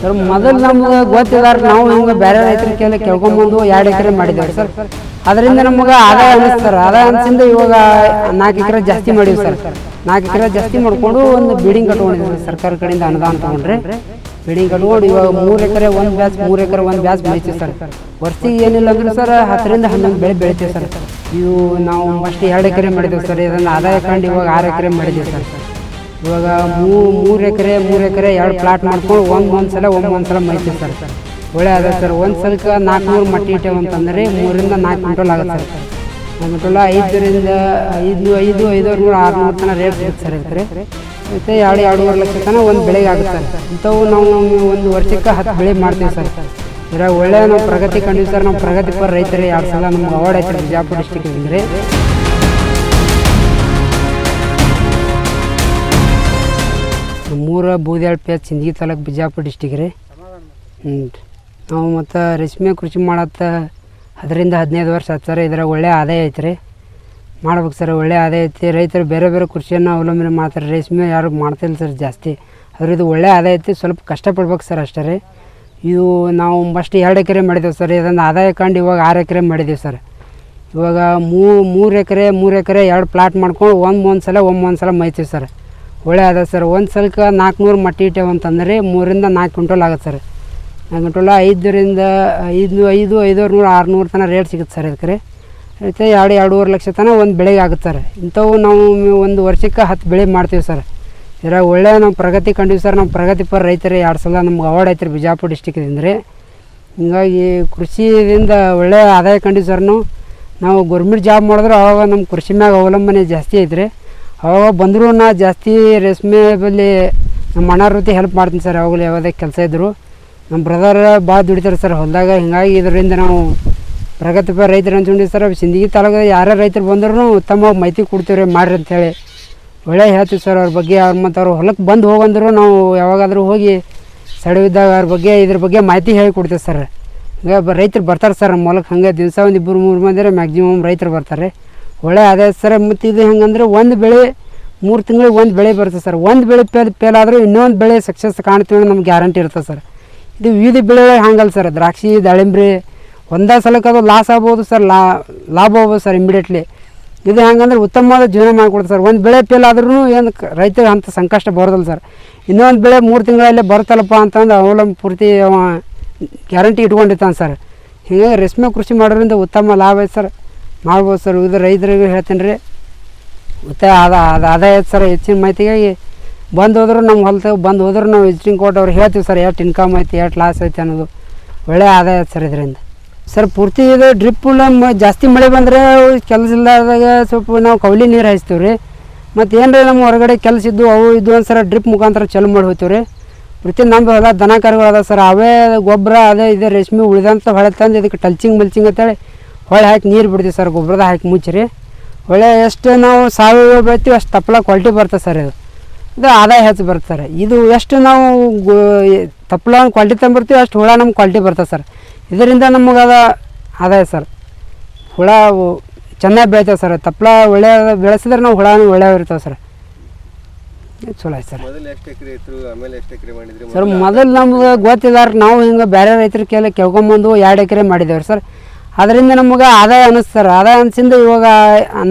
Sir, ಮೊದಲು ನಮ್ಗೆ ಗೊತ್ತಿದಾರ ನಾವು ಹಿಂಗೆ ಬೇರೆ ರೈತರ ಕೇಂದ್ರ ಕೇಳ್ಕೊಂಬಂದು ಎರಡು ಎಕರೆ ಮಾಡಿದ್ದೇವೆ ಸರ್. ಅದರಿಂದ ನಮ್ಗೆ ಆದಾಯ ಅನಿಸ್ತಾರೆ ಆದಾಯ ಅನಿಸಿಂದ ಇವಾಗ ನಾಲ್ಕು ಎಕರೆ ಜಾಸ್ತಿ ಮಾಡೀವಿ ಸರ್. ನಾಲ್ಕು ಎಕರೆ ಜಾಸ್ತಿ ಮಾಡಿಕೊಂಡು ಒಂದು ಬಿಲ್ಡಿಂಗ್ ಕಟ್ಕೊಂಡಿದ್ದೀವಿ ಸರ್ ಸರ್ಕಾರ ಕಡೆಯಿಂದ ಅನುದಾನ ತೊಗೊಂಡ್ರೆ. ಬಿಲ್ಡಿಂಗ್ ಕಟ್ಕೊಂಡು ಇವಾಗ ಮೂರು ಎಕರೆ ಒಂದು ಬ್ಯಾಸ್, ಮೂರು ಎಕರೆ ಒಂದು ಬ್ಯಾಚ್ ಬೆಳಿತೀವಿ ಸರ್. ವರ್ಷಿಗೆ ಏನಿಲ್ಲ ಅಂದ್ರೆ ಸರ್, ಹತ್ತರಿಂದ ಹನ್ನೊಂದು ಬೆಳೆ ಬೆಳಿತೀವಿ ಸರ್. ಇವು ನಾವು ಫಸ್ಟ್ ಎರಡು ಎಕರೆ ಮಾಡಿದ್ದೇವೆ ಸರ್. ಇದನ್ನು ಆದಾಯ ಕಂಡು ಇವಾಗ ಆರು ಎಕರೆ ಮಾಡಿದ್ದೀವಿ ಸರ್. ಇವಾಗ ಮೂರು ಎಕರೆ ಮೂರು ಎಕರೆ ಎರಡು ಪ್ಲಾಟ್ ಮಾಡ್ಕೊಂಡು ಒಂದು ಒಂದು ಸಲ, ಒಂದು ಒಂದು ಸಲ ಮೈತೀವಿ ಸರ್. ಒಳ್ಳೆ ಅದ ಸರ್. ಒಂದು ಸಲಕ್ಕೆ ನಾಲ್ಕುನೂರು ಮಟ್ಟಿ ಇಟ್ಟೇವೆ ಅಂತಂದರೆ ಮೂರಿಂದ ನಾಲ್ಕು ಕ್ವಿಂಟಲ್ ಆಗುತ್ತೆ ಸರ್. ಒಂದು ಕ್ವಿಂಟಲ್ ಐದರಿಂದ ಐದು ಐದು ಐದೂರು ನೂರು ಆರುನೂರು ತನಕ ರೇಟ್ ಸಿಗುತ್ತೆ ಸರ್ ಇರ್ತಾರೆ ಮತ್ತು ಎರಡು, ಎರಡೂವರೆ ಲಕ್ಷ ತನಕ ಒಂದು ಬೆಳೆಗೆ ಆಗುತ್ತೆ ಸರ್. ಇಂಥವು ನಾವು ಒಂದು ವರ್ಷಕ್ಕೆ ಹತ್ತು ಬೆಳೆ ಮಾಡ್ತೀವಿ ಸರ್. ಇದ್ರಾಗ ಒಳ್ಳೆಯ ನಾವು ಪ್ರಗತಿ ಕಂಡಿವಿ ಸರ್. ನಾವು ಪ್ರಗತಿ ಪರ ರೈತರು. ಎರಡು ಸಲ ನಮ್ಗೆ ಅವಾರ್ಡ್ ಐತೆ ಬಿಜಾಪುರ ಡಿಸ್ಟಿಕ್ ಅಂದರೆ. ನಮ್ಮೂರ ಬೂದ್ಯಾಳ ಪೇಚ್ ಸಿಂದಗಿ ತಾಲೂಕು ಬಿಜಾಪುರ ಡಿಸ್ಟಿಕ್ ರೀ. ಹ್ಞೂ ನಾವು ಮತ್ತು ರೇಷ್ಮೆ ಕೃಷಿ ಮಾಡತ್ತ ಅದರಿಂದ ಹದಿನೈದು ವರ್ಷ ಆಯ್ತು ಸರ್. ಇದ್ರಾಗ ಒಳ್ಳೆ ಆದಾಯ ಐತೆ ರೀ. ಮಾಡ್ಬೇಕು ಸರ್, ಒಳ್ಳೆ ಆದಾಯ ಐತಿ. ರೈತರು ಬೇರೆ ಬೇರೆ ಕೃಷಿಯನ್ನು ಅವಲಂಬನೆ ಮಾಡ್ತಾರೆ. ರೇಷ್ಮೆ ಯಾರು ಮಾಡ್ತಿಲ್ಲ ಸರ್ ಜಾಸ್ತಿ. ಅದ್ರದ್ದು ಒಳ್ಳೆ ಆದಾಯ ಐತಿ. ಸ್ವಲ್ಪ ಕಷ್ಟಪಡ್ಬೇಕು ಸರ್ ಅಷ್ಟೇ ರೀ. ಇದು ನಾವು ಫಸ್ಟ್ ಎರಡು ಎಕರೆ ಮಾಡಿದ್ದೇವೆ ಸರ್. ಇದೊಂದು ಆದಾಯ ಕಂಡು ಇವಾಗ ಆರು ಎಕರೆ ಮಾಡಿದ್ದೀವಿ ಸರ್. ಇವಾಗ ಮೂರು ಎಕರೆ ಮೂರು ಎಕರೆ ಎರಡು ಪ್ಲಾಟ್ ಮಾಡ್ಕೊಂಡು ಒಂದು ಒಂದು ಸಲ ಒಮ್ಮೊಂದು ಸಲ ಮೈತೀವಿ ಸರ್. ಒಳ್ಳೆ ಅದ ಸರ್. ಒಂದು ಸಲಕ್ಕೆ ನಾಲ್ಕುನೂರು ಮಟ್ಟಿ ಇಟ್ಟೇವೆ ಅಂತಂದರೆ ಮೂರಿಂದ ನಾಲ್ಕು ಕ್ವಿಂಟಲ್ ಆಗುತ್ತೆ ಸರ್. ನಾಲ್ಕು ಕ್ವಿಂಟಲ್ ಐದರಿಂದ ಐದು ಐದು ಐದೂರು ನೂರು ಆರುನೂರು ತನಕ ರೇಟ್ ಸಿಗುತ್ತೆ ಸರ್ ಅದಕ್ಕೆ ಮತ್ತು ಎರಡು, ಎರಡೂವರೆ ಲಕ್ಷ ತನಕ ಒಂದು ಬೆಳೆಗೆ ಆಗುತ್ತೆ ಸರ್. ಇಂಥವು ನಾವು ಒಂದು ವರ್ಷಕ್ಕೆ ಹತ್ತು ಬೆಳೆ ಮಾಡ್ತೀವಿ ಸರ್. ಇದರ ಒಳ್ಳೆಯ ನಾವು ಪ್ರಗತಿ ಕಂಡೀವಿ ಸರ್. ನಮ್ಮ ಪ್ರಗತಿ ಪರ ರೈತರು ಎರಡು ಸಲ ನಮ್ಗೆ ಅವಾರ್ಡ್ ಐತ್ರಿ ಬಿಜಾಪುರ ಡಿಸ್ಟಿಕ್ದಿಂದ ಹೀಗಾಗಿ ಕೃಷಿಯಿಂದ ಒಳ್ಳೆಯ ಆದಾಯ ಕಂಡೀವಿ ಸರ್ ನಾವು. ಗೌರ್ಮೆಂಟ್ ಜಾಬ್ ಮಾಡಿದ್ರೆ ಅವಾಗ ನಮ್ಮ ಕೃಷಿ ಮ್ಯಾಗ ಅವಲಂಬನೆ ಜಾಸ್ತಿ ಐತ್ರಿ. ಅವಾಗ ಬಂದರೂ ನಾ ಜಾಸ್ತಿ ರೇಷ್ಮೆ ಬಲ್ಲಿ ನಮ್ಮ ಅಣ್ಣಾರ ರೀತಿ ಹೆಲ್ಪ್ ಮಾಡ್ತೀನಿ ಸರ್ ಯಾವಾಗಲೂ ಯಾವುದೇ ಕೆಲಸ ಇದ್ದರು ನಮ್ಮ ಬ್ರದರ್ ಭಾಳ ದುಡಿತಾರೆ ಸರ್, ಹೊಲದಾಗ ಹಿಂಗಾಗಿ ಇದರಿಂದ ನಾವು ಪ್ರಗತಿಪರ ರೈತರು ಅಂತ ಸರ್, ಸಿಂದಗಿ ತಾಲೂಕು ಯಾರೇ ರೈತರು ಬಂದ್ರೂ ತಮ್ಮ ಮಾಹಿತಿ ಕೊಡ್ತೀವ್ರಿ ಮಾಡ್ರಿ ಅಂತೇಳಿ ಒಳ್ಳೆ ಹೇಳ್ತೀವಿ ಸರ್ ಅವ್ರ ಬಗ್ಗೆ, ಅವ್ರು ಮತ್ತು ಅವ್ರು ಹೊಲಕ್ಕೆ ಬಂದು ಹೋಗಂದ್ರು ನಾವು ಯಾವಾಗಾದರೂ ಹೋಗಿ ಸಡವಿದ್ದಾಗ ಅವ್ರ ಬಗ್ಗೆ, ಇದ್ರ ಬಗ್ಗೆ ಮಾಹಿತಿ ಹೇಳಿ ಕೊಡ್ತೀವಿ ಸರ್. ಬ ರೈತರು ಬರ್ತಾರೆ ಸರ್, ನಮ್ಮ ಹೊಲಕ್ಕೆ ಹಂಗೆ ದಿವಸ ಒಂದು ಇಬ್ಬರು ಮೂರು ಮಂದಿ ಮ್ಯಾಕ್ಸಿಮಮ್ ರೈತರು ಬರ್ತಾರೆ. ಒಳ್ಳೆ ಅದೇ ಸರ್ ಮತ್ತು ಇದು ಹೆಂಗಂದ್ರೆ ಒಂದು ಬೆಳೆ, ಮೂರು ತಿಂಗಳಿಗೆ ಒಂದು ಬೆಳೆ ಬರುತ್ತೆ ಸರ್. ಒಂದು ಬೆಳೆ ಫೇಲ್ ಫೇಲ್ ಆದರೂ ಇನ್ನೊಂದು ಬೆಳೆ ಸಕ್ಸಸ್ ಕಾಣ್ತೀವಿ ಅನ್ನೋ ನಮ್ಗೆ ಗ್ಯಾರಂಟಿ ಇರ್ತದೆ ಸರ್. ಇದು ವಿವಿಧ ಬೆಳೆ ಹಂಗಲ್ಲ ಸರ್. ದ್ರಾಕ್ಷಿ, ದಾಳಿಂಬ್ರಿ, ಒಂದೇ ಸಲಕ್ಕೆ ಅದು ಲಾಸ್ ಆಗ್ಬೋದು ಸರ್. ಲಾ, ಲಾಭ ಆಗ್ಬೋದು ಸರ್ ಇಮಿಡಿಯೇಟ್ಲಿ ಇದು ಹೆಂಗಂದ್ರೆ ಉತ್ತಮವಾದ ಜೀವನ ಮಾಡಿಕೊಡ್ತಾರೆ ಸರ್. ಒಂದು ಬೆಳೆ ಫೇಲ್ ಆದ್ರೂ ಏನು ರೈತರಿಗೆ ಅಂಥ ಸಂಕಷ್ಟ ಬರೋದಿಲ್ಲ ಸರ್. ಇನ್ನೊಂದು ಬೆಳೆ ಮೂರು ತಿಂಗಳಲ್ಲೇ ಬರುತ್ತಲ್ಲಪ್ಪ ಅಂತಂದು ಅವಲಂಬ ಪೂರ್ತಿ ಗ್ಯಾರಂಟಿ ಇಟ್ಕೊಂಡಿರ್ತಾನೆ ಸರ್. ಹೀಗಾಗಿ ರೇಷ್ಮೆ ಕೃಷಿ ಮಾಡೋದ್ರಿಂದ ಉತ್ತಮ ಲಾಭ ಐತೆ ಸರ್. ಮಾಡ್ಬೋದು ಸರ್. ಇದು ರೈತರಿಗೆ ಹೇಳ್ತೀನಿ ರೀ. ಮತ್ತು ಅದ ಅದು ಐತೆ ಸರ್, ಹೆಚ್ಚಿನ ಮಾಹಿತಿಗಾಗಿ ಬಂದು ಹೋದ್ರೂ ನಮ್ಮ ಹೊಲ್ದಾಗ, ಬಂದು ಹೋದ್ರೂ ನಾವು ವಿಸಿಟಿಂಗ್ ಕೊಟ್ಟು ಅವ್ರು ಹೇಳ್ತೀವಿ ಸರ್, ಎಷ್ಟು ಇನ್ಕಮ್ ಐತಿ, ಎಷ್ಟು ಲಾಸ್ ಐತಿ ಅನ್ನೋದು. ಒಳ್ಳೆ ಆದಾಯ ಸರ್ ಇದರಿಂದ. ಸರ್, ಪೂರ್ತಿ ಇದು ನಮ್ಮ ಜಾಸ್ತಿ ಮಳೆ ಬಂದರೆ ಕೆಲಸ ಇಲ್ಲದಾಗ ಸ್ವಲ್ಪ ನಾವು ಕೌಲಿ ನೀರು ಹಾಯಿಸ್ತೀವಿ ರೀ. ಮತ್ತು ಏನ್ರಿ ನಮ್ಮ ಹೊರಗಡೆ ಕೆಲಸ ಇದ್ದು, ಅವು ಇದ್ದು ಒಂದು ಸರ ಡ್ರಿಪ್ ಮುಖಾಂತರ ಚಾಲು ಮಾಡಿ ಹೋಗ್ತೀವಿ ರೀ. ಪ್ರತಿ ನಮ್ಮದು ಹೊಲ ದನ ಕರುಗಳು ಅದ ಸರ್. ಅವೇ ಗೊಬ್ಬರ, ಅದೇ ಇದೆ, ರೇಷ್ಮೆ ಉಳಿದಂಥ ಹೊಳೆ ತಂದು ಇದಕ್ಕೆ ಟಲ್ಚಿಂಗ್, ಮಲ್ಚಿಂಗ್ ಅಂತೇಳಿ ಹೊಳೆ ಹಾಕಿ ನೀರು ಬಿಡ್ತೀವಿ ಸರ್ ಗೊಬ್ಬರದ ಹಾಕಿ ಮುಚ್ಚಿರಿ. ಹೊಳೆ ಎಷ್ಟು ನಾವು ಸಾವಯವ ಬೆಳಿತೀವಿ ಅಷ್ಟು ತಪ್ಪಲ ಕ್ವಾಲಿಟಿ ಬರ್ತದೆ ಸರ್ ಇದು. ಇದು ಆದಾಯ ಹೆಚ್ಚು ಬರುತ್ತೆ ಸರ್. ಇದು ಎಷ್ಟು ನಾವು ತಪ್ಪಲ ಕ್ವಾಲಿಟಿ ತಂಬಿರ್ತೀವಿ ಅಷ್ಟು ಹುಳ ನಮ್ಗೆ ಕ್ವಾಲಿಟಿ ಬರ್ತದೆ ಸರ್. ಇದರಿಂದ ನಮಗೆ ಅದ ಆದಾಯ ಸರ್. ಹುಳ ಚೆನ್ನಾಗಿ ಬೆಳಿತಾವೆ ಸರ್. ತಪ್ಪಲ ಒಳ್ಳೆಯ ಬೆಳೆಸಿದ್ರೆ ನಾವು ಹುಳನೂ ಒಳ್ಳೆಯ ಇರ್ತಾವೆ ಸರ್. ಚಲೋ ಆಯ್ತು ಸರ್. ಸರ್ ಮೊದಲು ನಮ್ಗೆ ಗೊತ್ತಿದಾರ ನಾವು ಹಿಂಗೆ ಬೇರೆ ರೈತರ ಕೆಲ ಕೇಳ್ಕೊಂಬಂದು ಎರಡು ಎಕರೆ ಮಾಡಿದ್ದೇವೆ ಸರ್. ಅದರಿಂದ ನಮ್ಗೆ ಆದಾಯ ಅನಿಸ್ತು ಸರ್. ಆದಾಯ ಅನಿಸಿಂದ ಇವಾಗ